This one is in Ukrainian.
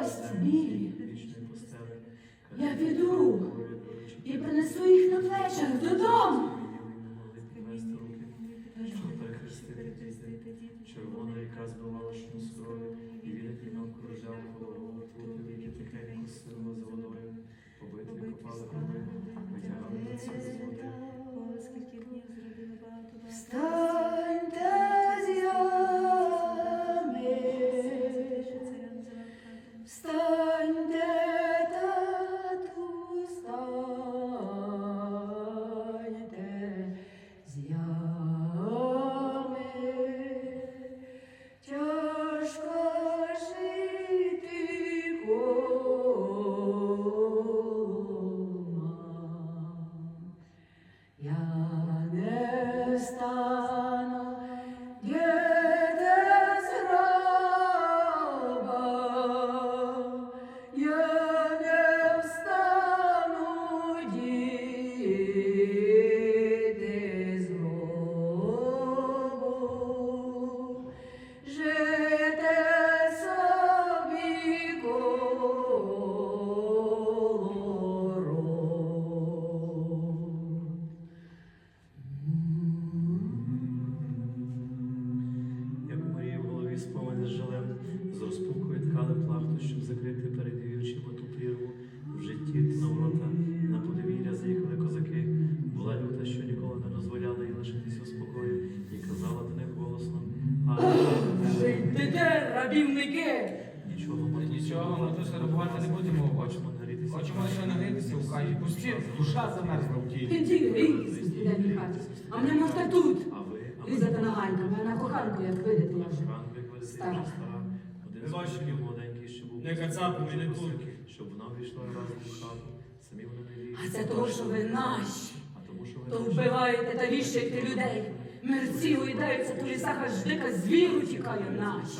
кості білі. Я піду і принесу їх на плечах додому. Червона ріка збивала шнусрою, і він вінок кружляв голову, віки тихенько сило з водою. Побити копали гроби, витягали на з води. Не закрити перед її ту прірву. В житті на ворота, на подвір'я заїхали козаки. Була люта, що ніколи не дозволяла їй лишитися у спокої, і казала до них голосно, Жийте, рабівники! нічого, матусю, Нічого, бувати матуся, не рабувати не будемо, Хочемо хочемо. нагрітися. Хочемо лише нагрітися у хаті. Пустіть, душа замерзла в тілі. В хаті, а мене можна тут. А ви, а ви, Різати мене коханку, як видите, Стара. Не бачу. молоденький, що був Не кацапи, не турки. Щоб вона війшла разом в хату. Самі вони не вірять. А це того, що ви наші. А тому, що ви То наші. вбиваєте та вішаєте людей. Мерці уїдаються по лісах, аж дика звіру тікає наші.